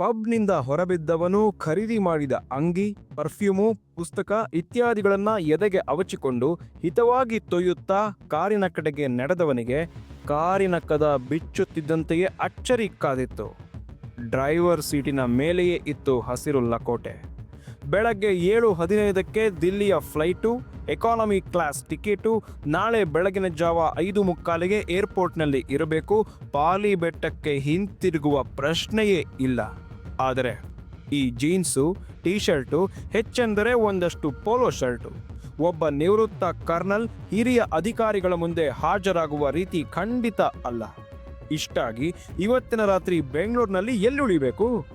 ಪಬ್ನಿಂದ ಹೊರಬಿದ್ದವನು ಖರೀದಿ ಮಾಡಿದ ಅಂಗಿ, ಪರ್ಫ್ಯೂಮು, ಪುಸ್ತಕ ಇತ್ಯಾದಿಗಳನ್ನ ಎದೆಗೆ ಅವಚಿಕೊಂಡು ಹಿತವಾಗಿ ತೊಯ್ಯುತ್ತಾ ಕಾರಿನ ಕಡೆಗೆ ನಡೆದವನಿಗೆ ಕಾರಿನ ಕದ ಬಿಚ್ಚುತ್ತಿದ್ದಂತೆಯೇ ಅಚ್ಚರಿ ಕಾದಿತ್ತು. ಡ್ರೈವರ್ ಸೀಟಿನ ಮೇಲೆಯೇ ಇತ್ತು ಹಸಿರು ಲಕೋಟೆ. ಬೆಳಗ್ಗೆ ಏಳು ಹದಿನೈದಕ್ಕೆ ದಿಲ್ಲಿಯ ಫ್ಲೈಟು, ಎಕಾನಮಿ ಕ್ಲಾಸ್ ಟಿಕೆಟು, ನಾಳೆ ಬೆಳಗಿನ ಜಾವ ಐದು ಮುಕ್ಕಾಲಿಗೆ ಏರ್ಪೋರ್ಟ್ನಲ್ಲಿ ಇರಬೇಕು, ಪಾಲಿ ಬೆಟ್ಟಕ್ಕೆ ಹಿಂತಿರುಗುವ ಪ್ರಶ್ನೆಯೇ ಇಲ್ಲ. ಆದರೆ ಈ ಜೀನ್ಸು ಟೀ ಶರ್ಟು ಹೆಚ್ಚೆಂದರೆ ಒಂದಷ್ಟು ಪೋಲೋ ಶರ್ಟು. ಒಬ್ಬ ನಿವೃತ್ತ ಕರ್ನಲ್ ಹಿರಿಯ ಅಧಿಕಾರಿಗಳ ಮುಂದೆ ಹಾಜರಾಗುವ ರೀತಿ ಖಂಡಿತ ಅಲ್ಲ. ಇಷ್ಟಾಗಿ ಇವತ್ತಿನ ರಾತ್ರಿ ಬೆಂಗಳೂರಿನಲ್ಲಿ ಎಲ್ಲುಳಿಬೇಕು?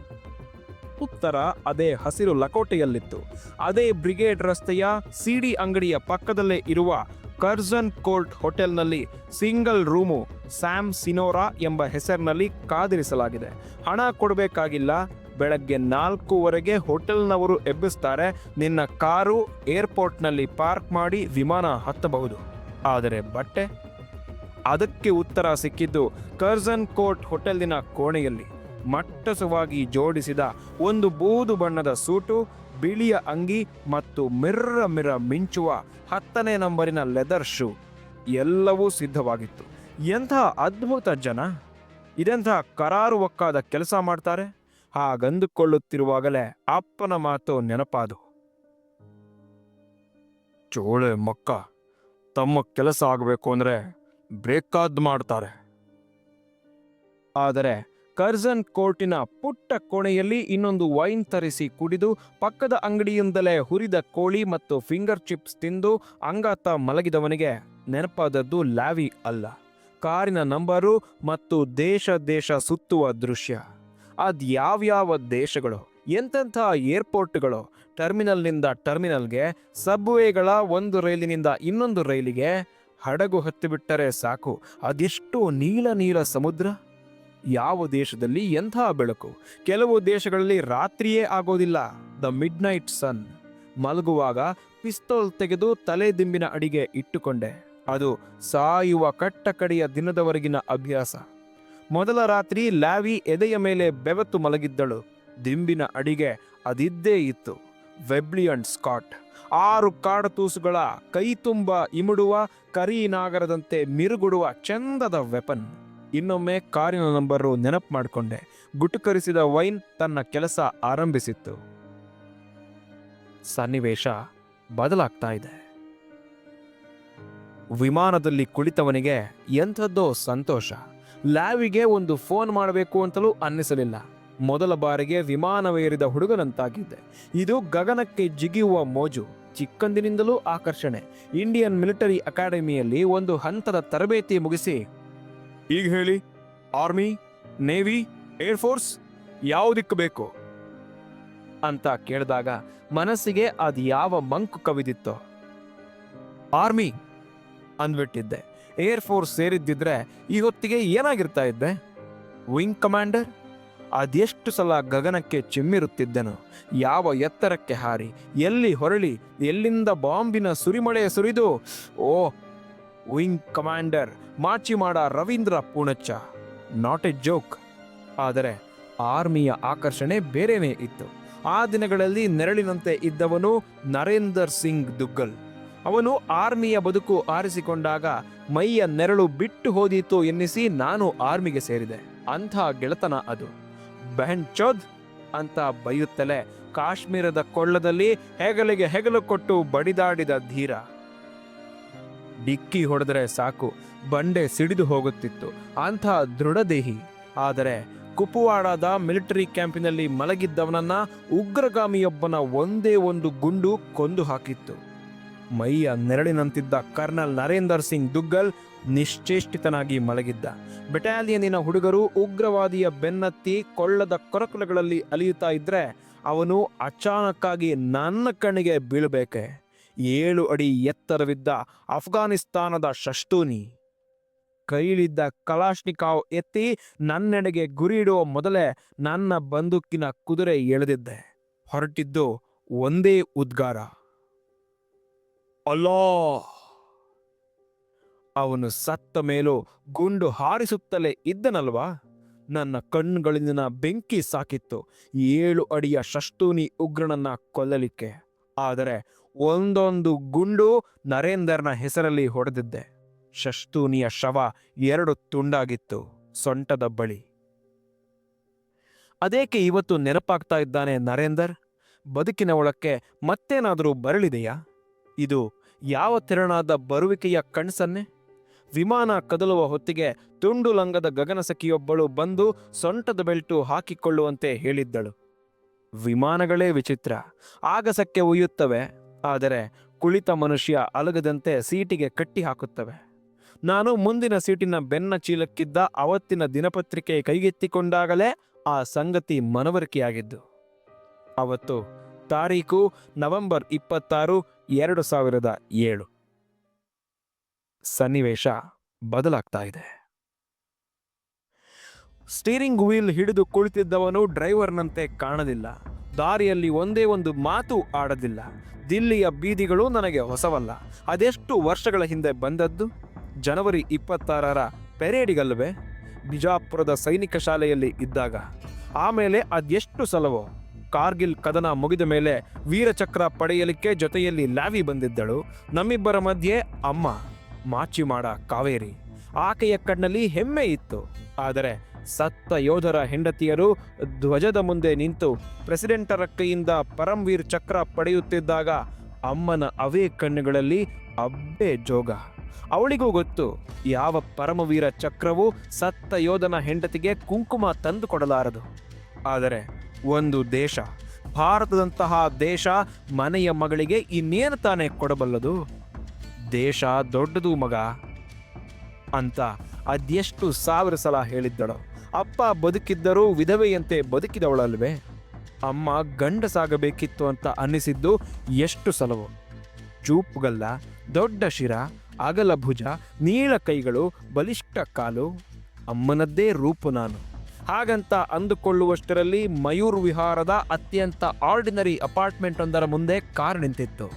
ಉತ್ತರ ಅದೇ ಹಸಿರು ಲಕೋಟೆಯಲ್ಲಿತ್ತು. ಅದೇ ಬ್ರಿಗೇಡ್ ರಸ್ತೆಯ ಸಿಡಿ ಅಂಗಡಿಯ ಪಕ್ಕದಲ್ಲೇ ಇರುವ ಕರ್ಜನ್ ಕೋರ್ಟ್ ಹೋಟೆಲ್ನಲ್ಲಿ ಸಿಂಗಲ್ ರೂಮು ಸ್ಯಾಮ್ ಸಿನೋರಾ ಎಂಬ ಹೆಸರಿನಲ್ಲಿ ಕಾದಿರಿಸಲಾಗಿದೆ. ಹಣ ಕೊಡಬೇಕಾಗಿಲ್ಲ. ಬೆಳಗ್ಗೆ ನಾಲ್ಕೂವರೆಗೆ ಹೋಟೆಲ್ನವರು ಎಬ್ಬಿಸ್ತಾರೆ. ನಿನ್ನ ಕಾರು ಏರ್ಪೋರ್ಟ್ನಲ್ಲಿ ಪಾರ್ಕ್ ಮಾಡಿ ವಿಮಾನ ಹತ್ತಬಹುದು. ಆದರೆ ಬಟ್ಟೆ? ಅದಕ್ಕೆ ಉತ್ತರ ಸಿಕ್ಕಿದ್ದು ಕರ್ಜನ್ ಕೋರ್ಟ್ ಹೋಟೆಲಿನ ಕೋಣೆಯಲ್ಲಿ. ಮಟ್ಟಸವಾಗಿ ಜೋಡಿಸಿದ ಒಂದು ಬೂದು ಬಣ್ಣದ ಸೂಟು ಬಿಳಿಯ ಅಂಗಿ ಮತ್ತು ಮಿರ್ರ ಮಿರ ಮಿಂಚುವ ಹತ್ತನೇ ನಂಬರಿನ ಲೆದರ್ ಶೂ. ಎಲ್ಲವೂ ಸಿದ್ಧವಾಗಿತ್ತು. ಎಂಥ ಅದ್ಭುತ ಜನ! ಇದೆಂಥ ಕರಾರುವಕ್ಕಾದ ಕೆಲಸ ಮಾಡ್ತಾರೆ? ಹಾಗಂದುಕೊಳ್ಳುತ್ತಿರುವಾಗಲೇ ಅಪ್ಪನ ಮಾತು ನೆನಪಾದು. ಚೋಳೆ ಮಕ್ಕ, ತಮ್ಮ ಕೆಲಸ ಆಗಬೇಕು ಅಂದರೆ ಬೇಕಾದ್ ಮಾಡ್ತಾರೆ. ಆದರೆ ಕರ್ಜನ್ ಕೋರ್ಟಿನ ಪುಟ್ಟ ಕೋಣೆಯಲ್ಲಿ ಇನ್ನೊಂದು ವೈನ್ ತರಿಸಿ ಕುಡಿದು ಪಕ್ಕದ ಅಂಗಡಿಯಿಂದಲೇ ಹುರಿದ ಕೋಳಿ ಮತ್ತು ಫಿಂಗರ್ ಚಿಪ್ಸ್ ತಿಂದು ಅಂಗಾತ ಮಲಗಿದವನಿಗೆ ನೆನಪಾದದ್ದು ಲ್ಯಾವಿ ಅಲ್ಲ. ಕಾರಿನ ನಂಬರು ಮತ್ತು ದೇಶ ದೇಶ ಸುತ್ತುವ ದೃಶ್ಯ. ಅದ್ಯಾವ್ಯಾವ ದೇಶಗಳು, ಎಂತೆಂಥ ಏರ್ಪೋರ್ಟ್ಗಳು, ಟರ್ಮಿನಲ್ನಿಂದ ಟರ್ಮಿನಲ್ಗೆ, ಸಬ್ವೇಗಳ ಒಂದು ರೈಲಿನಿಂದ ಇನ್ನೊಂದು ರೈಲಿಗೆ ಹಡಗು ಹತ್ತಿಬಿಟ್ಟರೆ ಸಾಕು. ಅದೆಷ್ಟು ನೀಲ ನೀಲ ಸಮುದ್ರ? ಯಾವ ದೇಶದಲ್ಲಿ ಎಂಥ ಬೆಳಕು? ಕೆಲವು ದೇಶಗಳಲ್ಲಿ ರಾತ್ರಿಯೇ ಆಗೋದಿಲ್ಲ. ದ ಮಿಡ್ ನೈಟ್ ಸನ್ ಮಲಗುವಾಗ ಪಿಸ್ತೋಲ್ ತೆಗೆದು ತಲೆ ದಿಂಬಿನ ಅಡಿಗೆ ಇಟ್ಟುಕೊಂಡೆ. ಅದು ಸಾಯುವ ಕಟ್ಟ ಕಡೆಯ ದಿನದವರೆಗಿನ ಅಭ್ಯಾಸ. ಮೊದಲ ರಾತ್ರಿ ಲ್ಯಾವಿ ಎದೆಯ ಮೇಲೆ ಬೆವತ್ತು ಮಲಗಿದ್ದಳು. ದಿಂಬಿನ ಅಡಿಗೆ ಅದಿದ್ದೇ ಇತ್ತು. ವೆಬ್ಲಿಯನ್ ಸ್ಕಾಟ್ ಆರು ಕಾಡತೂಸುಗಳ ಕೈ ತುಂಬ ಇಮುಡುವ ಕರಿ ನಾಗರದಂತೆ ಮಿರುಗುಡುವ ಚಂದದ ವೆಪನ್ ಇನ್ನೊಮ್ಮೆ ಕಾರಿನ ನಂಬರು ನೆನಪು ಮಾಡಿಕೊಂಡೆ. ಗುಟುಕರಿಸಿದ ವೈನ್ ತನ್ನ ಕೆಲಸ ಆರಂಭಿಸಿತ್ತು. ಸನ್ನಿವೇಶ ಬದಲಾಗ್ತಾ ಇದೆ. ವಿಮಾನದಲ್ಲಿ ಕುಳಿತವನಿಗೆ ಎಂಥದ್ದೋ ಸಂತೋಷ. ಲ್ಯಾವಿಗೆ ಒಂದು ಫೋನ್ ಮಾಡಬೇಕು ಅಂತಲೂ ಅನ್ನಿಸಲಿಲ್ಲ. ಮೊದಲ ಬಾರಿಗೆ ವಿಮಾನವೇರಿದ ಹುಡುಗನಂತಾಗಿದ್ದೆ. ಇದು ಗಗನಕ್ಕೆ ಜಿಗಿಯುವ ಮೋಜು, ಚಿಕ್ಕಂದಿನಿಂದಲೂ ಆಕರ್ಷಣೆ. ಇಂಡಿಯನ್ ಮಿಲಿಟರಿ ಅಕಾಡೆಮಿಯಲ್ಲಿ ಒಂದು ಹಂತದ ತರಬೇತಿ ಮುಗಿಸಿ ಈಗ ಹೇಳಿ ಆರ್ಮಿ ನೇವಿ ಏರ್ಫೋರ್ಸ್ ಯಾವುದಕ್ಕೆ ಬೇಕು? ಅಂತ ಕೇಳಿದಾಗ ಮನಸ್ಸಿಗೆ ಅದು ಯಾವ ಮಂಕು ಕವಿದಿತ್ತೋ? ಆರ್ಮಿ ಅಂದ್ಬಿಟ್ಟಿದ್ದೆ. ಏರ್ ಫೋರ್ಸ್ ಸೇರಿದ್ದಿದ್ರೆ ಈ ಹೊತ್ತಿಗೆ ಏನಾಗಿರ್ತಾ ಇದ್ದೆ? ವಿಂಗ್ ಕಮಾಂಡರ್ ಅದೆಷ್ಟು ಸಲ ಗಗನಕ್ಕೆ ಚಿಮ್ಮಿರುತ್ತಿದ್ದೆನು, ಯಾವ ಎತ್ತರಕ್ಕೆ ಹಾರಿ, ಎಲ್ಲಿ ಹೊರಳಿ, ಎಲ್ಲಿಂದ ಬಾಂಬಿನ ಸುರಿಮಳೆ ಸುರಿದು, ಓ wing commander Machimada Ravindra Poonacha. Not a joke ಆದರೆ ಆರ್ಮಿಯ ಆಕರ್ಷಣೆ ಬೇರೆನೇ ಇತ್ತು. ಆ ದಿನಗಳಲ್ಲಿ ನೆರಳಿನಂತೆ ಇದ್ದವನು ನರೇಂದರ್ ಸಿಂಗ್ ದುಗ್ಗಲ್. ಅವನು ಆರ್ಮಿಯ ಬದುಕು ಆರಿಸಿಕೊಂಡಾಗ ಮೈಯ ನೆರಳು ಬಿಟ್ಟು ಹೋದೀತು ಎನ್ನಿಸಿ ನಾನು ಆರ್ಮಿಗೆ ಸೇರಿದೆ. ಅಂಥ ಗೆಳೆತನ ಅದು. ಬೆಹನ್ ಚೋದ್ ಅಂತ ಬೈಯುತ್ತಲೇ ಕಾಶ್ಮೀರದ ಕೊಳ್ಳದಲ್ಲಿ ಹೆಗಲಿಗೆ ಹೆಗಲು ಕೊಟ್ಟು ಬಡಿದಾಡಿದ ಧೀರ. ಡಿಕ್ಕಿ ಹೊಡೆದರೆ ಸಾಕು, ಬಂಡೆ ಸಿಡಿದು ಹೋಗುತ್ತಿತ್ತು, ಅಂಥ ದೃಢದೇಹಿ. ಆದರೆ ಕುಪುವಾಡದ ಮಿಲಿಟರಿ ಕ್ಯಾಂಪಿನಲ್ಲಿ ಮಲಗಿದ್ದವನನ್ನ ಉಗ್ರಗಾಮಿಯೊಬ್ಬನ ಒಂದೇ ಒಂದು ಗುಂಡು ಕೊಂದು ಹಾಕಿತ್ತು. ಮೈಯ ನೆರಳಿನಂತಿದ್ದ ಕರ್ನಲ್ ನರೇಂದರ್ ಸಿಂಗ್ ದುಗ್ಗಲ್ ನಿಶ್ಚೇಷ್ಟಿತನಾಗಿ ಮಲಗಿದ್ದ. ಬೆಟಾಲಿಯನ್ನಿನ ಹುಡುಗರು ಉಗ್ರವಾದಿಯ ಬೆನ್ನತ್ತಿ ಕೊಳ್ಳದ ಕೊರಕಲುಗಳಲ್ಲಿ ಅಲಿಯುತ್ತಾ ಇದ್ರೆ ಅವನು ಅಚಾನಕ್ಕಾಗಿ ನನ್ನ ಕಣ್ಣಿಗೆ ಬೀಳಬೇಕೆ. ಏಳು ಅಡಿ ಎತ್ತರವಿದ್ದ ಅಫ್ಘಾನಿಸ್ತಾನದ ಶಷ್ಟೂನಿ ಕೈಲಿದ್ದ ಕಲಾಶ್ನಿಕಾವ್ ಎತ್ತಿ ನನ್ನೆಡೆಗೆ ಗುರಿಯಿಡುವ ಮೊದಲೇ ನನ್ನ ಬಂದೂಕಿನ ಕುದುರೆ ಎಳೆದಿದ್ದೆ. ಹೊರಟಿದ್ದು ಒಂದೇ ಉದ್ಗಾರ. ಅಲ್ಲೋ! ಅವನು ಸತ್ತ ಮೇಲೂ ಗುಂಡು ಹಾರಿಸುತ್ತಲೇ ಇದ್ದನಲ್ವಾ? ನನ್ನ ಕಣ್ಣುಗಳಿಂದ ಬೆಂಕಿ ಸಾಕಿತ್ತು ಏಳು ಅಡಿಯ ಷಷ್ಟೂನಿ ಉಗ್ರನನ್ನ ಕೊಲ್ಲಲಿಕ್ಕೆ. ಆದರೆ ಒಂದೊಂದು ಗುಂಡು ನರೇಂದರ್ನ ಹೆಸರಲ್ಲಿ ಹೊಡೆದಿದ್ದೆ. ಶಸ್ತೂನಿಯ ಶವ ಎರಡು ತುಂಡಾಗಿತ್ತು ಸೊಂಟದ ಬಳಿ. ಅದೇಕೆ ಇವತ್ತು ನೆನಪಾಗ್ತಾ ಇದ್ದಾನೆ ನರೇಂದರ್? ಬದುಕಿನ ಒಳಕ್ಕೆ ಮತ್ತೇನಾದರೂ ಬರಲಿದೆಯಾ? ಇದು ಯಾವ ತೆರನಾದ ಬರುವಿಕೆಯ ಕಣ್ಸನ್ನೆ? ವಿಮಾನ ಕದಲುವ ಹೊತ್ತಿಗೆ ತುಂಡು ಲಂಗದ ಗಗನಸಖಿಯೊಬ್ಬಳು ಬಂದು ಸೊಂಟದ ಬೆಲ್ಟು ಹಾಕಿಕೊಳ್ಳುವಂತೆ ಹೇಳಿದ್ದಳು. ವಿಮಾನಗಳೇ ವಿಚಿತ್ರ. ಆಗಸಕ್ಕೆ ಒಯ್ಯುತ್ತವೆ ಆದರೆ ಕುಳಿತ ಮನುಷ್ಯ ಅಲಗದಂತೆ ಸೀಟಿಗೆ ಕಟ್ಟಿ ಹಾಕುತ್ತವೆ. ನಾನು ಮುಂದಿನ ಸೀಟಿನ ಬೆನ್ನ ಚೀಲಕ್ಕಿದ್ದ ಅವತ್ತಿನ ದಿನಪತ್ರಿಕೆ ಕೈಗೆತ್ತಿಕೊಂಡಾಗಲೇ ಆ ಸಂಗತಿ ಮನವರಿಕೆಯಾಗಿದ್ದು. ಅವತ್ತು ತಾರೀಕು ನವೆಂಬರ್ ಇಪ್ಪತ್ತಾರು, ಎರಡು ಸಾವಿರದ ಏಳು. ಸನ್ನಿವೇಶ ಬದಲಾಗ್ತಾ ಇದೆ. ಸ್ಟೀರಿಂಗ್ ವೀಲ್ ಹಿಡಿದು ಕುಳಿತಿದ್ದವನು ಡ್ರೈವರ್ನಂತೆ ಕಾಣಲಿಲ್ಲ. ದಾರಿಯಲ್ಲಿ ಒಂದೇ ಒಂದು ಮಾತು ಆಡದಿಲ್ಲ. ದಿಲ್ಲಿಯ ಬೀದಿಗಳು ನನಗೆ ಹೊಸವಲ್ಲ. ಅದೆಷ್ಟು ವರ್ಷಗಳ ಹಿಂದೆ ಬಂದದ್ದು? ಜನವರಿ ಇಪ್ಪತ್ತಾರರ ಪೆರೇಡಿಗಲ್ವೇ? ಬಿಜಾಪುರದ ಸೈನಿಕ ಶಾಲೆಯಲ್ಲಿ ಇದ್ದಾಗ. ಆಮೇಲೆ ಅದೆಷ್ಟು ಸಲವೋ? ಕಾರ್ಗಿಲ್ ಕದನ ಮುಗಿದ ಮೇಲೆ ವೀರಚಕ್ರ ಪಡೆಯಲಿಕ್ಕೆ ಜೊತೆಯಲ್ಲಿ ಲ್ಯಾವಿ ಬಂದಿದ್ದಳು. ನಮ್ಮಿಬ್ಬರ ಮಧ್ಯೆ ಅಮ್ಮ, ಮಾಚಿಮಾಡ ಕಾವೇರಿ. ಆಕೆಯ ಕಣ್ಣಲ್ಲಿ ಹೆಮ್ಮೆ ಇತ್ತು. ಆದರೆ ಸತ್ತ ಯೋಧರ ಹೆಂಡತಿಯರು ಧ್ವಜದ ಮುಂದೆ ನಿಂತು ಪ್ರೆಸಿಡೆಂಟರ ಕೈಯಿಂದ ಪರಮ್ವೀರ್ ಚಕ್ರ ಪಡೆಯುತ್ತಿದ್ದಾಗ ಅಮ್ಮನ ಅವೇ ಕಣ್ಣುಗಳಲ್ಲಿ ಅಬ್ಬೆ ಜೋಗ. ಅವಳಿಗೂ ಗೊತ್ತು, ಯಾವ ಪರಮವೀರ ಚಕ್ರವು ಸತ್ತ ಯೋಧನ ಹೆಂಡತಿಗೆ ಕುಂಕುಮ ತಂದು ಕೊಡಲಾರದು ಆದರೆ ಒಂದು ದೇಶ, ಭಾರತದಂತಹ ದೇಶ ಮನೆಯ ಮಗಳಿಗೆ ಇನ್ನೇನು ತಾನೇ ಕೊಡಬಲ್ಲದು? ದೇಶ ದೊಡ್ಡದು ಮಗ, ಅಂತ ಅದೆಷ್ಟು ಸಾವಿರ ಸಲ ಹೇಳಿದ್ದಳು. ಅಪ್ಪ ಬದುಕಿದ್ದರೂ ವಿಧವೆಯಂತೆ ಬದುಕಿದವಳಲ್ವೇ? ಅಮ್ಮ ಗಂಡಸಾಗಬೇಕಿತ್ತು ಅಂತ ಅನ್ನಿಸಿದ್ದು ಎಷ್ಟು ಸಲವು? ಚೂಪುಗಲ್ಲ, ದೊಡ್ಡ ಶಿರ ಅಗಲ ಭುಜ ನೀಳ ಕೈಗಳು, ಬಲಿಷ್ಠ ಕಾಲು. ಅಮ್ಮನದ್ದೇ ರೂಪು ನಾನು. ಹಾಗಂತ ಅಂದುಕೊಳ್ಳುವಷ್ಟರಲ್ಲಿ ಮಯೂರ್ ವಿಹಾರದ ಅತ್ಯಂತ ಆರ್ಡಿನರಿ ಅಪಾರ್ಟ್ಮೆಂಟ್ ಒಂದರ ಮುಂದೆ ಕಾರ್ ನಿಂತಿತ್ತು.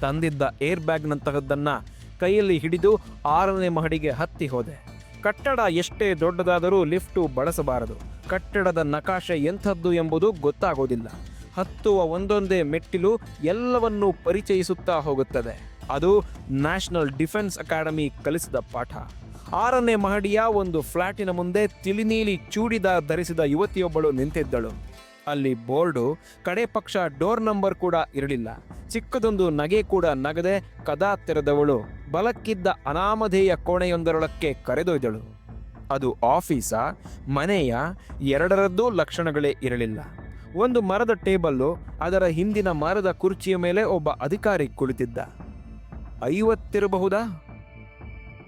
ತಂದಿದ್ದ ಏರ್ ಬ್ಯಾಗ್ನಂತಹದ್ದನ್ನು ಕೈಯಲ್ಲಿ ಹಿಡಿದು ಆರನೇ ಮಹಡಿಗೆ ಹತ್ತಿ ಹೋದೆ. ಕಟ್ಟಡ ಎಷ್ಟೇ ದೊಡ್ಡದಾದರೂ ಲಿಫ್ಟು ಬಳಸಬಾರದು. ಕಟ್ಟಡದ ನಕಾಶೆ ಎಂಥದ್ದು ಎಂಬುದು ಗೊತ್ತಾಗೋದಿಲ್ಲ. ಹತ್ತುವ ಒಂದೊಂದೇ ಮೆಟ್ಟಿಲು ಎಲ್ಲವನ್ನೂ ಪರಿಚಯಿಸುತ್ತಾ ಹೋಗುತ್ತದೆ. ಅದು ನ್ಯಾಷನಲ್ ಡಿಫೆನ್ಸ್ ಅಕಾಡೆಮಿ ಕಲಿಸಿದ ಪಾಠ. ಆರನೇ ಮಹಡಿಯ ಒಂದು ಫ್ಲಾಟಿನ ಮುಂದೆ ತಿಳಿನೀಲಿ ಚೂಡಿದಾರ್ ಧರಿಸಿದ ಯುವತಿಯೊಬ್ಬಳು ನಿಂತಿದ್ದಳು. ಅಲ್ಲಿ ಬೋರ್ಡು, ಕಡೆ ಪಕ್ಷ ಡೋರ್ ನಂಬರ್ ಕೂಡ ಇರಲಿಲ್ಲ. ಚಿಕ್ಕದೊಂದು ನಗೆ ಕೂಡ ನಗದೆ ಕದಾ ತೆರೆದವಳು ಬಲಕ್ಕಿದ್ದ ಅನಾಮಧೇಯ ಕೋಣೆಯೊಂದರೊಳಕ್ಕೆ ಕರೆದೊಯ್ದಳು. ಅದು ಆಫೀಸಾ, ಮನೆಯ ಎರಡರದ್ದೂ ಲಕ್ಷಣಗಳೇ ಇರಲಿಲ್ಲ. ಒಂದು ಮರದ ಟೇಬಲ್ಲು, ಅದರ ಹಿಂದಿನ ಮರದ ಕುರ್ಚಿಯ ಮೇಲೆ ಒಬ್ಬ ಅಧಿಕಾರಿ ಕುಳಿತಿದ್ದ. ಐವತ್ತಿರಬಹುದಾ?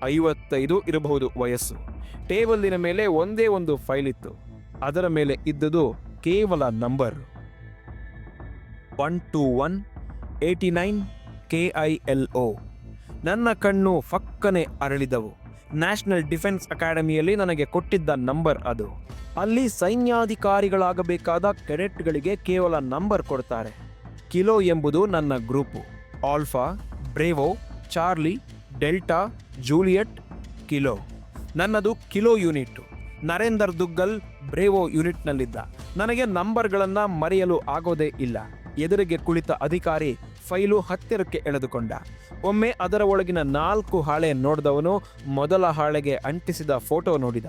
ಐವತ್ತೈದು ಇರಬಹುದು ವಯಸ್ಸು. ಟೇಬಲ್ಲಿನ ಮೇಲೆ ಒಂದೇ ಒಂದು ಫೈಲ್ ಇತ್ತು. ಅದರ ಮೇಲೆ ಇದ್ದುದು ಕೇವಲ number one two one eighty nine K I L O ನನ್ನ ಕಣ್ಣು ಫಕ್ಕನೆ ಅರಳಿದವು. ನ್ಯಾಷನಲ್ ಡಿಫೆನ್ಸ್ ಅಕಾಡೆಮಿಯಲ್ಲಿ ನನಗೆ ಕೊಟ್ಟಿದ್ದ ನಂಬರ್ ಅದು. ಅಲ್ಲಿ ಸೈನ್ಯಾಧಿಕಾರಿಗಳಾಗಬೇಕಾದ ಕೆಡೆಟ್ಗಳಿಗೆ ಕೇವಲ ನಂಬರ್ ಕೊಡ್ತಾರೆ. ಕಿಲೋ ಎಂಬುದು ನನ್ನ group. Alpha, bravo, charlie, delta, juliet, kilo. ನನ್ನದು kilo unit. Narender Duggal bravo ಯೂನಿಟ್ನಲ್ಲಿದ್ದ. ನನಗೆ ನಂಬರ್ಗಳನ್ನು ಮರೆಯಲು ಆಗೋದೇ ಇಲ್ಲ. ಎದುರಿಗೆ ಕುಳಿತ ಅಧಿಕಾರಿ ಫೈಲು ಹತ್ತಿರಕ್ಕೆ ಎಳೆದುಕೊಂಡ. ಒಮ್ಮೆ ಅದರ ಒಳಗಿನ ನಾಲ್ಕು ಹಾಳೆ ನೋಡಿದವನು ಮೊದಲ ಹಾಳೆಗೆ ಅಂಟಿಸಿದ ಫೋಟೋ ನೋಡಿದ.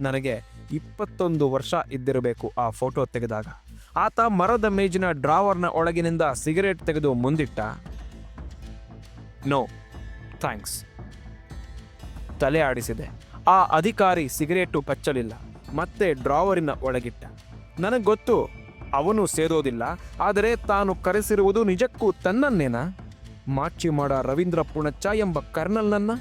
ನನಗೆ ಇಪ್ಪತ್ತೊಂದು ವರ್ಷ ಇದ್ದಿರಬೇಕು ಆ ಫೋಟೋ ತೆಗೆದಾಗ. ಆತ ಮರದ ಮೇಜಿನ ಡ್ರಾವರ್ನ ಒಳಗಿನಿಂದ ಸಿಗರೇಟ್ ತೆಗೆದು ಮುಂದಿಟ್ಟ. No, thanks. ತಲೆ ಆಡಿಸಿದೆ. ಆ ಅಧಿಕಾರಿ ಸಿಗರೇಟು ಕಚ್ಚಲಿಲ್ಲ ಮತ್ತೆ ಡ್ರಾವರಿನ ಒಳಗಿಟ್ಟ. ನನಗೆ ಗೊತ್ತು, ಅವನು ಸೇರೋದಿಲ್ಲ ಆದರೆ ತಾನು ಕರೆಸಿರುವುದು ನಿಜಕ್ಕೂ ತನ್ನನ್ನೇನಾ? ಮಾಚಿಮಾಡ ರವೀಂದ್ರ ಪುಣಚ್ಚ ಎಂಬ ಕರ್ನಲ್ನನ್ನ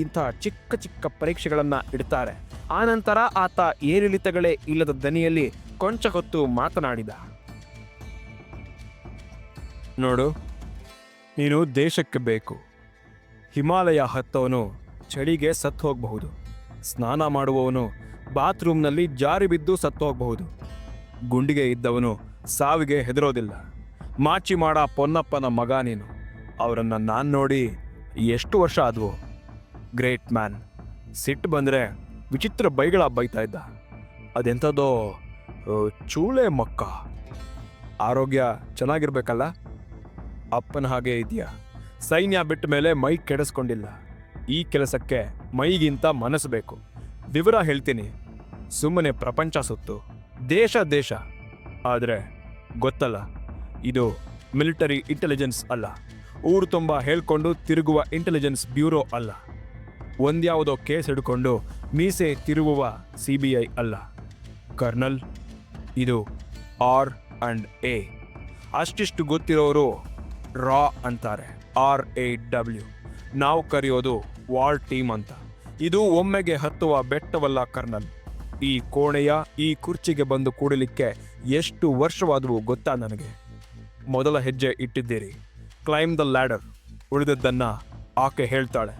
ಇಂಥ ಚಿಕ್ಕ ಚಿಕ್ಕ ಪರೀಕ್ಷೆಗಳನ್ನು ಇಡ್ತಾರೆ. ಆನಂತರ ಆತ ಏರಿಳಿತಗಳೇ ಇಲ್ಲದ ದನಿಯಲ್ಲಿ ಕೊಂಚ ಹೊತ್ತು ಮಾತನಾಡಿದ. ನೋಡು, ನೀನು ದೇಶಕ್ಕೆ ಬೇಕು. ಹಿಮಾಲಯ ಹತ್ತವನು ಚಳಿಗೆ ಸತ್ತು ಹೋಗಬಹುದು ಸ್ನಾನ ಮಾಡುವವನು ಬಾತ್ರೂಮ್ನಲ್ಲಿ ಜಾರಿ ಬಿದ್ದು ಸತ್ತು ಹೋಗಬಹುದು ಗುಂಡಿಗೆ ಇದ್ದವನು ಸಾವಿಗೆ ಹೆದರೋದಿಲ್ಲ. ಮಾಚಿ ಮಾಡ ಪೊನ್ನಪ್ಪನ ಮಗ ನೀನು. ಅವರನ್ನು ನಾನು ನೋಡಿ ಎಷ್ಟು ವರ್ಷ ಆದವು? ಗ್ರೇಟ್ ಮ್ಯಾನ್, ಸಿಟ್ಟು ಬಂದರೆ ವಿಚಿತ್ರ ಬೈಗಳ ಬೈತಾ ಇದ್ದ. ಅದೆಂಥದ್ದೋ ಚೂಳೆ ಮಕ್ಕ. ಆರೋಗ್ಯ ಚೆನ್ನಾಗಿರ್ಬೇಕಲ್ಲ? ಅಪ್ಪನ ಹಾಗೆ ಇದೆಯಾ? ಸೈನ್ಯ ಬಿಟ್ಟ ಮೇಲೆ ಮೈ ಕೆಡಿಸ್ಕೊಂಡಿಲ್ಲ. ಈ ಕೆಲಸಕ್ಕೆ ಮೈಗಿಂತ ಮನಸ್ಸು ಬೇಕು. ವಿವರ ಹೇಳ್ತೀನಿ. ಸುಮ್ಮನೆ ಪ್ರಪಂಚ ಸುತ್ತು. ದೇಶ ದೇಶ. ಆದರೆ ಗೊತ್ತಲ್ಲ. ಇದು ಮಿಲಿಟರಿ ಇಂಟೆಲಿಜೆನ್ಸ್ ಅಲ್ಲ. ಊರು ತುಂಬ ಹೇಳ್ಕೊಂಡು ತಿರುಗುವ ಇಂಟೆಲಿಜೆನ್ಸ್ ಬ್ಯೂರೋ ಅಲ್ಲ. ಒಂದ್ಯಾವುದೋ ಕೇಸ್ ಹಿಡ್ಕೊಂಡು ಮೀಸೆ ತಿರುಗುವ ಸಿ ಬಿ ಐ ಅಲ್ಲ. ಕರ್ನಲ್, ಇದು ಆರ್ ಅಂಡ್ ಎ. ಅಷ್ಟಿಷ್ಟು ಗೊತ್ತಿರೋರು ರಾ ಅಂತಾರೆ. R A W. ನಾವು ಕರೆಯೋದು ವಾರ್ ಟೀಮ್ ಅಂತ. ಇದು ಒಮ್ಮೆಗೆ ಹತ್ತುವ ಬೆಟ್ಟವಲ್ಲ ಕರ್ನಲ್. ಈ ಕೋಣೆಯ, ಈ ಕುರ್ಚಿಗೆ ಬಂದು ಕೂಡಲಿಕ್ಕೆ ಎಷ್ಟು ವರ್ಷವಾದವು ಗೊತ್ತಾ ನನಗೆ? ಮೊದಲ ಹೆಜ್ಜೆ ಇಟ್ಟಿದ್ದೀರಿ. ಕ್ಲೈಮ್ ದ ಲ್ಯಾಡರ್ ಉಳಿದದ್ದನ್ನ ಆಕೆ ಹೇಳ್ತಾಳೆ.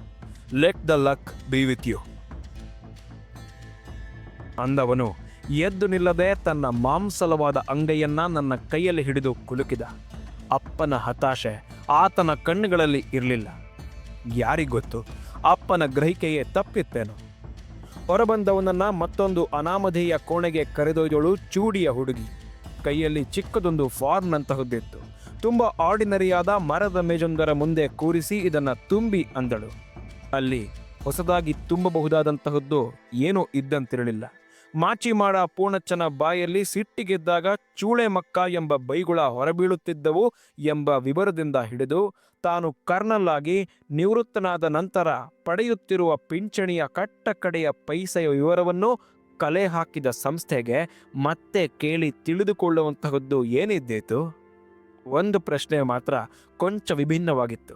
Let the luck be with you ಅಂದವನು ಎದ್ದು ನಿಲ್ಲದೆ ತನ್ನ ಮಾಂಸಲವಾದ ಅಂಗೈಯನ್ನ ನನ್ನ ಕೈಯಲ್ಲಿ ಹಿಡಿದು ಕುಲುಕಿದ. ಅಪ್ಪನ ಹತಾಶೆ ಆತನ ಕಣ್ಣುಗಳಲ್ಲಿ ಇರಲಿಲ್ಲ. ಯಾರಿಗೊತ್ತು ಅಪ್ಪನ ಗ್ರಹಿಕೆಯೇ ತಪ್ಪಿತ್ತೇನೋ. ಹೊರಬಂದವನನ್ನ ಮತ್ತೊಂದು ಅನಾಮಧೇಯ ಕೋಣೆಗೆ ಕರೆದೊಯ್ದಳು ಚೂಡಿಯ ಹುಡುಗಿ. ಕೈಯಲ್ಲಿ ಚಿಕ್ಕದೊಂದು ಫಾರ್ಮ್ನಂತಹದ್ದಿತ್ತು ತುಂಬ ಆರ್ಡಿನರಿಯಾದ ಮರದ ಮೇಜೊಂದರ ಮುಂದೆ ಕೂರಿಸಿ ಇದನ್ನು ತುಂಬಿ ಅಂದಳು. ಅಲ್ಲಿ ಹೊಸದಾಗಿ ತುಂಬಬಹುದಾದಂತಹದ್ದು ಏನೂ ಇದ್ದಂತಿರಲಿಲ್ಲ. ಮಾಚಿಮಾಡ ಪೂರ್ಣಚ್ಚನ ಬಾಯಲ್ಲಿ ಸಿಟ್ಟಿಗೆದ್ದಾಗ ಚೂಳೆ ಮಕ್ಕ ಎಂಬ ಬೈಗುಳ ಹೊರಬೀಳುತ್ತಿದ್ದವು ಎಂಬ ವಿವರದಿಂದ ಹಿಡಿದು ತಾನು ಕರ್ನಲ್ ಆಗಿ ನಿವೃತ್ತನಾದ ನಂತರ ಪಡೆಯುತ್ತಿರುವ ಪಿಂಚಣಿಯ ಕಟ್ಟ ಕಡೆಯ ಪೈಸೆಯ ವಿವರವನ್ನು ಕಲೆ ಹಾಕಿದ ಸಂಸ್ಥೆಗೆ ಮತ್ತೆ ಕೇಳಿ ತಿಳಿದುಕೊಳ್ಳುವಂತಹದ್ದು ಏನಿದ್ದೇತು? ಒಂದು ಪ್ರಶ್ನೆ ಮಾತ್ರ ಕೊಂಚ ವಿಭಿನ್ನವಾಗಿತ್ತು.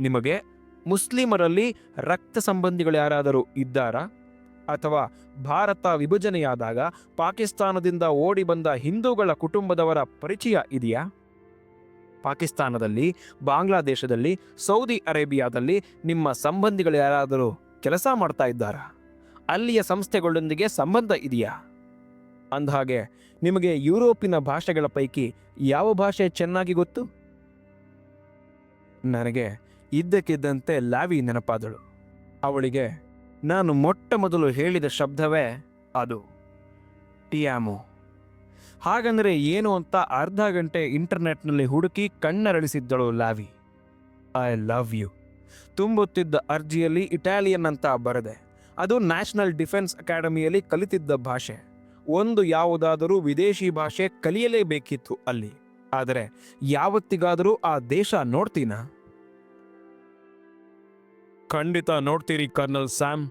ನಿಮಗೆ ಮುಸ್ಲಿಮರಲ್ಲಿ ರಕ್ತ ಸಂಬಂಧಿಗಳು ಯಾರಾದರೂ ಇದ್ದಾರಾ? ಅಥವಾ ಭಾರತ ವಿಭಜನೆಯಾದಾಗ ಪಾಕಿಸ್ತಾನದಿಂದ ಓಡಿ ಬಂದ ಹಿಂದೂಗಳ ಕುಟುಂಬದವರ ಪರಿಚಯ ಇದೆಯಾ? ಪಾಕಿಸ್ತಾನದಲ್ಲಿ, ಬಾಂಗ್ಲಾದೇಶದಲ್ಲಿ, ಸೌದಿ ಅರೇಬಿಯಾದಲ್ಲಿ ನಿಮ್ಮ ಸಂಬಂಧಿಗಳು ಯಾರಾದರೂ ಕೆಲಸ ಮಾಡ್ತಾ ಇದ್ದಾರಾ? ಅಲ್ಲಿಯ ಸಂಸ್ಥೆಗಳೊಂದಿಗೆ ಸಂಬಂಧ ಇದೆಯಾ? ಅಂದಹಾಗೆ, ನಿಮಗೆ ಯುರೋಪಿನ ಭಾಷೆಗಳ ಪೈಕಿ ಯಾವ ಭಾಷೆ ಚೆನ್ನಾಗಿ ಗೊತ್ತು? ನನಗೆ ಇದ್ದಕ್ಕಿದ್ದಂತೆ ಲಾವಿ ನೆನಪಾದಳು. ಅವಳಿಗೆ ನಾನು ಮೊಟ್ಟ ಮೊದಲು ಹೇಳಿದ ಶಬ್ದವೇ ಅದು. ಟಿಯಾಮು. ಹಾಗಂದರೆ ಏನು ಅಂತ ಅರ್ಧ ಗಂಟೆ ಇಂಟರ್ನೆಟ್ನಲ್ಲಿ ಹುಡುಕಿ ಕಣ್ಣರಳಿಸಿದ್ದಳು ಲಾವಿ. I love you. ತುಂಬುತ್ತಿದ್ದ ಅರ್ಜಿಯಲ್ಲಿ ಇಟಾಲಿಯನ್ ಅಂತ ಬರೆದೆ. ಅದು ನ್ಯಾಷನಲ್ ಡಿಫೆನ್ಸ್ ಅಕಾಡೆಮಿಯಲ್ಲಿ ಕಲಿತಿದ್ದ ಭಾಷೆ. ಒಂದು ಯಾವುದಾದರೂ ವಿದೇಶಿ ಭಾಷೆ ಕಲಿಯಲೇಬೇಕಿತ್ತು ಅಲ್ಲಿ. ಆದರೆ ಯಾವತ್ತಿಗಾದರೂ ಆ ದೇಶ ನೋಡ್ತೀನಾ? ಖಂಡಿತ ನೋಡ್ತೀರಿ ಕರ್ನಲ್ ಸ್ಯಾಮ್.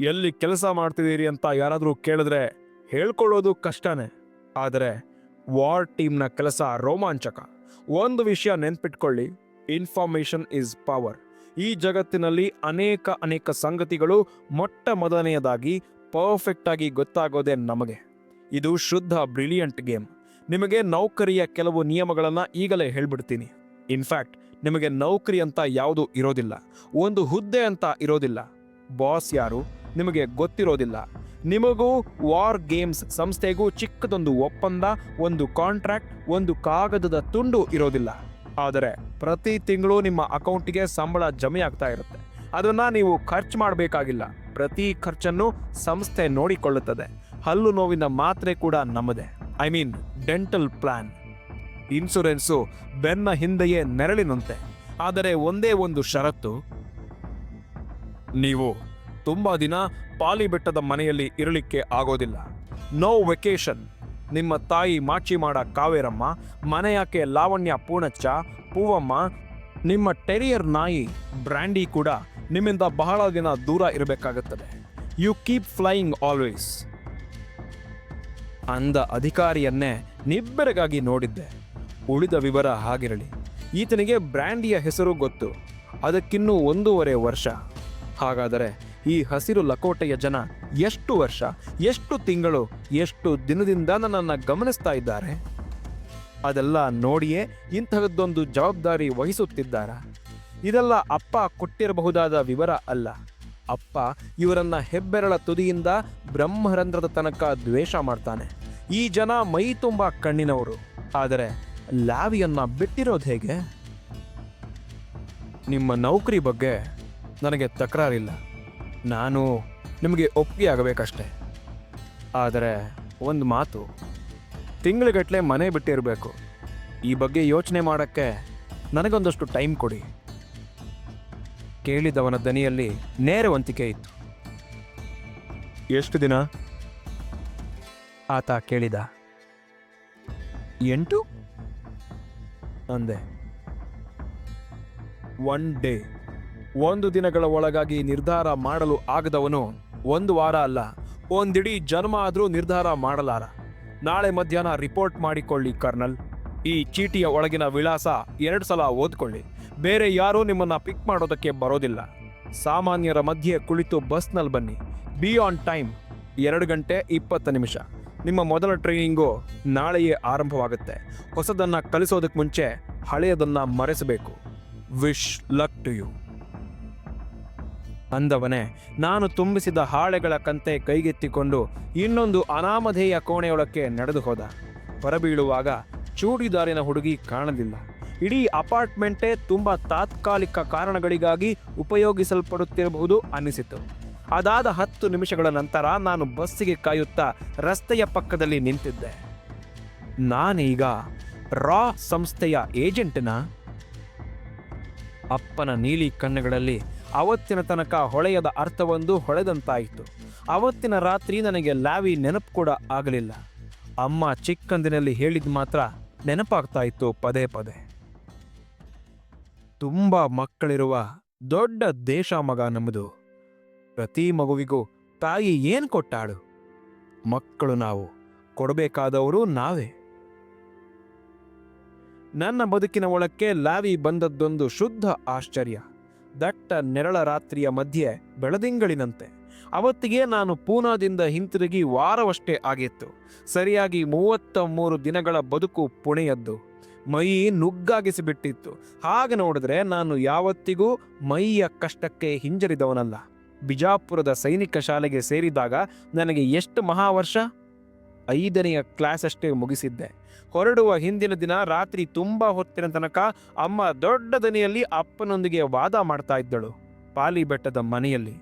ಎಲ್ಲಿ ಕೆಲಸ ಮಾಡ್ತಿದ್ದೀರಿ ಅಂತ ಯಾರಾದರೂ ಕೇಳಿದ್ರೆ ಹೇಳ್ಕೊಳ್ಳೋದು ಕಷ್ಟನೇ. ಆದರೆ ವಾರ್ ಟೀಮ್ನ ಕೆಲಸ ರೋಮಾಂಚಕ. ಒಂದು ವಿಷಯ ನೆನ್ಪಿಟ್ಕೊಳ್ಳಿ ಇನ್ಫಾರ್ಮೇಶನ್ ಇಸ್ ಪವರ್. ಈ ಜಗತ್ತಿನಲ್ಲಿ ಅನೇಕ ಅನೇಕ ಸಂಗತಿಗಳು ಮೊಟ್ಟ ಮೊದಲನೆಯದಾಗಿ ಪರ್ಫೆಕ್ಟ್ ಆಗಿ ಗೊತ್ತಾಗೋದೇ ನಮಗೆ. ಇದು ಶುದ್ಧ, ಬ್ರಿಲಿಯಂಟ್ ಗೇಮ್. ನಿಮಗೆ ನೌಕರಿಯ ಕೆಲವು ನಿಯಮಗಳನ್ನು ಈಗಲೇ ಹೇಳ್ಬಿಡ್ತೀನಿ. ಇನ್ಫ್ಯಾಕ್ಟ್ ನಿಮಗೆ ನೌಕರಿ ಅಂತ ಯಾವುದು ಇರೋದಿಲ್ಲ. ಒಂದು ಹುದ್ದೆ ಅಂತ ಇರೋದಿಲ್ಲ. ಬಾಸ್ ಯಾರು? ನಿಮಗೆ ಗೊತ್ತಿರೋದಿಲ್ಲ. ನಿಮಗೂ ವಾರ್ ಗೇಮ್ಸ್ ಸಂಸ್ಥೆಗೂ ಚಿಕ್ಕದೊಂದು ಒಪ್ಪಂದ, ಒಂದು ಕಾಂಟ್ರಾಕ್ಟ್, ಒಂದು ಕಾಗದದ ತುಂಡು ಇರೋದಿಲ್ಲ. ಆದರೆ ಪ್ರತಿ ತಿಂಗಳು ನಿಮ್ಮ ಅಕೌಂಟಿಗೆ ಸಂಬಳ ಜಮೆ ಆಗ್ತಾ ಇರುತ್ತೆ. ಅದನ್ನು ನೀವು ಖರ್ಚು ಮಾಡಬೇಕಾಗಿಲ್ಲ. ಪ್ರತಿ ಖರ್ಚನ್ನು ಸಂಸ್ಥೆ ನೋಡಿಕೊಳ್ಳುತ್ತದೆ. ಹಲ್ಲು ನೋವಿನ ಮಾತ್ರೆ ಕೂಡ ನಮ್ಮದೇ. I mean dental plan insurance ಬೆನ್ನ ಹಿಂದೆಯೇ ನೆರಳಿನಂತೆ. ಆದರೆ ಒಂದೇ ಒಂದು ಷರತ್ತು. ನೀವು ತುಂಬಾ ದಿನ ಪಾಲಿ ಬೆಟ್ಟದ ಮನೆಯಲ್ಲಿ ಇರಲಿಕ್ಕೆ ಆಗೋದಿಲ್ಲ. ನೋ ವೆಕೇಶನ್ ನಿಮ್ಮ ತಾಯಿ ಮಾಚಿ ಮಾಡ ಕಾವೇರಮ್ಮ ಮನೆಯಾಕೆ ಲಾವಣ್ಯ ಪೂಣಚ್ಚ ಪೂವಮ್ಮ, ನಿಮ್ಮ ಟೆರಿಯರ್ ನಾಯಿ ಬ್ರ್ಯಾಂಡಿ ಕೂಡ ನಿಮ್ಮಿಂದ ಬಹಳ ದಿನ ದೂರ ಇರಬೇಕಾಗುತ್ತದೆ. You keep flying always. ಅಂದ ಅಧಿಕಾರಿಯನ್ನೇ ನಿಬ್ಬೆರಗಾಗಿ ನೋಡಿದ್ದೆ. ಉಳಿದ ವಿವರ ಹಾಗಿರಲಿ. ಈತನಿಗೆ ಬ್ರ್ಯಾಂಡಿಯ ಹೆಸರು ಗೊತ್ತು. ಅದಕ್ಕಿನ್ನೂ ಒಂದೂವರೆ ವರ್ಷ. ಹಾಗಾದರೆ ಈ ಹಸಿರು ಲಕೋಟೆಯ ಜನ ಎಷ್ಟು ವರ್ಷ, ಎಷ್ಟು ತಿಂಗಳು, ಎಷ್ಟು ದಿನದಿಂದ ನನ್ನನ್ನು ಗಮನಿಸ್ತಾ ಇದ್ದಾರೆ? ಅದೆಲ್ಲ ನೋಡಿಯೇ ಇಂತಹದ್ದೊಂದು ಜವಾಬ್ದಾರಿ ವಹಿಸುತ್ತಿದ್ದಾರ? ಇದೆಲ್ಲ ಅಪ್ಪ ಕೊಟ್ಟಿರಬಹುದಾದ ವಿವರ ಅಲ್ಲ. ಅಪ್ಪ ಇವರನ್ನ ಹೆಬ್ಬೆರಳ ತುದಿಯಿಂದ ಬ್ರಹ್ಮರಂಧ್ರದ ತನಕ ದ್ವೇಷ ಮಾಡ್ತಾನೆ. ಈ ಜನ ಮೈ ತುಂಬ ಕಣ್ಣಿನವರು. ಆದರೆ ಲಾವಿಯನ್ನ ಬಿಟ್ಟಿರೋದು ಹೇಗೆ? ನಿಮ್ಮ ನೌಕರಿ ಬಗ್ಗೆ ನನಗೆ ತಕರಾರಿಲ್ಲ. ನಾನು ನಿಮಗೆ ಒಪ್ಪಿಗೆ ಆಗಬೇಕಷ್ಟೆ. ಆದರೆ ಒಂದು ಮಾತು ತಿಂಗಳಗಟ್ಟಲೆ ಮನೆ ಬಿಟ್ಟಿರಬೇಕು. ಈ ಬಗ್ಗೆ ಯೋಚನೆ ಮಾಡೋಕ್ಕೆ ನನಗೊಂದಷ್ಟು ಟೈಮ್ ಕೊಡಿ. ಕೇಳಿದವನ ದನಿಯಲ್ಲಿ ನೇರವಂತಿಕೆ ಇತ್ತು. ಎಷ್ಟು ದಿನ? ಆತ ಕೇಳಿದ ಎಂಟು? ಅಂದೆ. ಒನ್ ಡೇ ಒಂದು ದಿನಗಳ ಒಳಗಾಗಿ ನಿರ್ಧಾರ ಮಾಡಲು ಆಗದವನು ಒಂದು ವಾರ ಅಲ್ಲ, ಒಂದಿಡೀ ಜನ್ಮ ಆದರೂ ನಿರ್ಧಾರ ಮಾಡಲಾರ. ನಾಳೆ ಮಧ್ಯಾಹ್ನ ರಿಪೋರ್ಟ್ ಮಾಡಿಕೊಳ್ಳಿ, ಕರ್ನಲ್. ಈ ಚೀಟಿಯ ಒಳಗಿನ ವಿಳಾಸ ಎರಡು ಸಲ ಓದ್ಕೊಳ್ಳಿ. ಬೇರೆ ಯಾರೂ ನಿಮ್ಮನ್ನ ಪಿಕ್ ಮಾಡೋದಕ್ಕೆ ಬರೋದಿಲ್ಲ. ಸಾಮಾನ್ಯರ ಮಧ್ಯೆ ಕುಳಿತು ಬಸ್ನಲ್ಲಿ ಬನ್ನಿ. ಬಿ ಆನ್ ಟೈಮ್ ಎರಡು ಗಂಟೆ ಇಪ್ಪತ್ತು ನಿಮಿಷ. ನಿಮ್ಮ ಮೊದಲ ಟ್ರೈನಿಂಗು ನಾಳೆಯೇ ಆರಂಭವಾಗುತ್ತೆ. ಹೊಸದನ್ನು ಕಲಿಸೋದಕ್ಕೆ ಮುಂಚೆ ಹಳೆಯದನ್ನು ಮರೆಸಬೇಕು. ವಿಶ್ ಲಕ್ ಟು ಯು ಅಂದವನೇ, ನಾನು ತುಂಬಿಸಿದ ಹಾಳೆಗಳ ಕಂತೆ ಕೈಗೆತ್ತಿಕೊಂಡು ಇನ್ನೊಂದು ಅನಾಮಧೇಯ ಕೋಣೆಯೊಳಕ್ಕೆ ನಡೆದು ಹೋದ. ಹೊರಬೀಳುವಾಗ ಚೂಡಿದಾರಿನ ಹುಡುಗಿ ಕಾಣಲಿಲ್ಲ. ಇಡೀ ಅಪಾರ್ಟ್ಮೆಂಟೇ ತುಂಬ ತಾತ್ಕಾಲಿಕ ಕಾರಣಗಳಿಗಾಗಿ ಉಪಯೋಗಿಸಲ್ಪಡುತ್ತಿರಬಹುದು ಅನ್ನಿಸಿತು. ಅದಾದ ಹತ್ತು ನಿಮಿಷಗಳ ನಂತರ ನಾನು ಬಸ್ಸಿಗೆ ಕಾಯುತ್ತಾ ರಸ್ತೆಯ ಪಕ್ಕದಲ್ಲಿ ನಿಂತಿದ್ದೆ. ನಾನೀಗ ರಾ ಸಂಸ್ಥೆಯ ಏಜೆಂಟ್ನ ಅಪ್ಪನ ನೀಲಿ ಕಣ್ಣುಗಳಲ್ಲಿ ಅವತ್ತಿನ ತನಕ ಹೊಳೆಯದ ಅರ್ಥವೊಂದು ಹೊಳೆದಂತಾಯಿತು. ಅವತ್ತಿನ ರಾತ್ರಿ ನನಗೆ ಲಾವಿ ನೆನಪು ಕೂಡ ಆಗಲಿಲ್ಲ. ಅಮ್ಮ ಚಿಕ್ಕಂದಿನಲ್ಲಿ ಹೇಳಿದ ಮಾತ್ರ ನೆನಪಾಗ್ತಾ ಇತ್ತು ಪದೇ ಪದೇ. ತುಂಬ ಮಕ್ಕಳಿರುವ ದೊಡ್ಡ ದೇಶ ಮಗ ನಮ್ಮದು. ಪ್ರತಿ ಮಗುವಿಗೂ ತಾಯಿ ಏನು ಕೊಟ್ಟಾಳು? ಮಕ್ಕಳು ನಾವು ಕೊಡಬೇಕಾದವರು ನಾವೇ. ನನ್ನ ಬದುಕಿನ ಒಳಕ್ಕೆ ಲಾವಿ ಬಂದದ್ದೊಂದು ಶುದ್ಧ ಆಶ್ಚರ್ಯ. ದಟ್ಟ ನೆರಳ ರಾತ್ರಿಯ ಮಧ್ಯೆ ಬೆಳದಿಂಗಳಿನಂತೆ. ಅವತ್ತಿಗೆ ನಾನು ಪೂನಾದಿಂದ ಹಿಂತಿರುಗಿ ವಾರವಷ್ಟೇ ಆಗಿತ್ತು. ಸರಿಯಾಗಿ ಮೂವತ್ತ ಮೂರು ದಿನಗಳ ಬದುಕು ಪುಣೆಯದ್ದು. ಮೈ ನುಗ್ಗಾಗಿಸಿಬಿಟ್ಟಿತ್ತು. ಹಾಗೆ ನೋಡಿದ್ರೆ ನಾನು ಯಾವತ್ತಿಗೂ ಮೈಯ ಕಷ್ಟಕ್ಕೆ ಹಿಂಜರಿದವನಲ್ಲ. ಬಿಜಾಪುರದ ಸೈನಿಕ ಶಾಲೆಗೆ ಸೇರಿದಾಗ ನನಗೆ ಎಷ್ಟು ಮಹಾವರ್ಷ? ಐದನೆಯ ಕ್ಲಾಸ್ ಅಷ್ಟೇ ಮುಗಿಸಿದ್ದೆ. ಹೊರಡುವ ಹಿಂದಿನ ದಿನ ರಾತ್ರಿ ತುಂಬ ಹೊತ್ತಿನ ತನಕ ಅಮ್ಮ ದೊಡ್ಡ ದನಿಯಲ್ಲಿ ಅಪ್ಪನೊಂದಿಗೆ ವಾದ ಮಾಡ್ತಾ ಇದ್ದಳು ಪಾಲಿ ಬೆಟ್ಟದ ಮನೆಯಲ್ಲಿ.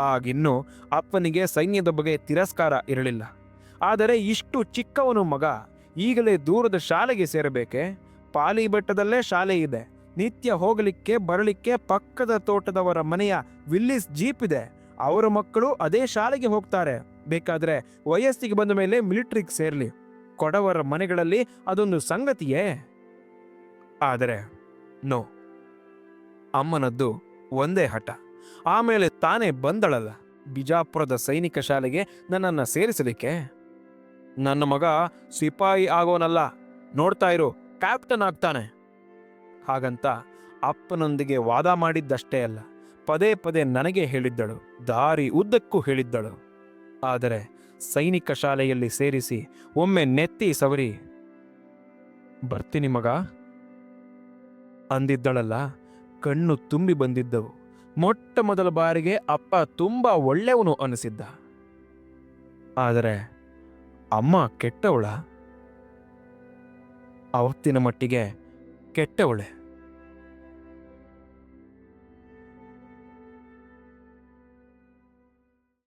ಆಗಿನ್ನು ಅಪ್ಪನಿಗೆ ಸೈನ್ಯದ ಬಗ್ಗೆ ತಿರಸ್ಕಾರ ಇರಲಿಲ್ಲ. ಆದರೆ ಇಷ್ಟು ಚಿಕ್ಕವನು ಮಗ, ಈಗಲೇ ದೂರದ ಶಾಲೆಗೆ ಸೇರಬೇಕೆ? ಪಾಲಿ ಬೆಟ್ಟದಲ್ಲೇ ಶಾಲೆ ಇದೆ. ನಿತ್ಯ ಹೋಗಲಿಕ್ಕೆ, ಬರಲಿಕ್ಕೆ ಪಕ್ಕದ ತೋಟದವರ ಮನೆಯ ವಿಲ್ಲಿಸ್ ಜೀಪ್ ಇದೆ. ಅವರ ಮಕ್ಕಳು ಅದೇ ಶಾಲೆಗೆ ಹೋಗ್ತಾರೆ. ಬೇಕಾದ್ರೆ ವಯಸ್ಸಿಗೆ ಬಂದ ಮೇಲೆ ಮಿಲಿಟ್ರಿಗೆ ಸೇರ್ಲಿ. ಕೊಡವರ ಮನೆಗಳಲ್ಲಿ ಅದೊಂದು ಸಂಗತಿಯೇ? ಆದರೆ, ನೋ. ಅಮ್ಮನದ್ದು ಒಂದೇ ಹಠ. ಆಮೇಲೆ ತಾನೇ ಬಂದಳಲ್ಲ. ಬಿಜಾಪುರದ ಸೈನಿಕ ಶಾಲೆಗೆ ನನ್ನನ್ನು ಸೇರಿಸಲಿಕ್ಕೆ. ನನ್ನ ಮಗ ಸಿಪಾಯಿ ಆಗೋನಲ್ಲ. ನೋಡ್ತಾ ಇರು, ಕ್ಯಾಪ್ಟನ್ ಆಗ್ತಾನೆ. ಹಾಗಂತ ಅಪ್ಪನೊಂದಿಗೆ ವಾದ ಮಾಡಿದ್ದಷ್ಟೇ ಅಲ್ಲ, ಪದೇ ಪದೇ ನನಗೆ ಹೇಳಿದ್ದಳು, ದಾರಿ ಉದ್ದಕ್ಕೂ ಹೇಳಿದ್ದಳು. ಆದರೆ ಸೈನಿಕ ಶಾಲೆಯಲ್ಲಿ ಸೇರಿಸಿ ಒಮ್ಮೆ ನೆತ್ತಿ ಸವರಿ, ಬರ್ತೀನಿ ಮಗ. ಅಂದಿದ್ದಳಲ್ಲ, ಕಣ್ಣು ತುಂಬಿ ಬಂದಿದ್ದವು. ಮೊಟ್ಟ ಮೊದಲ ಬಾರಿಗೆ ಅಪ್ಪ ತುಂಬ ಒಳ್ಳೆಯವನು ಅನಿಸಿದ್ದ. ಆದರೆ ಅಮ್ಮ ಕೆಟ್ಟವಳ? ಅವತ್ತಿನ ಮಟ್ಟಿಗೆ ಕೆಟ್ಟವಳೆ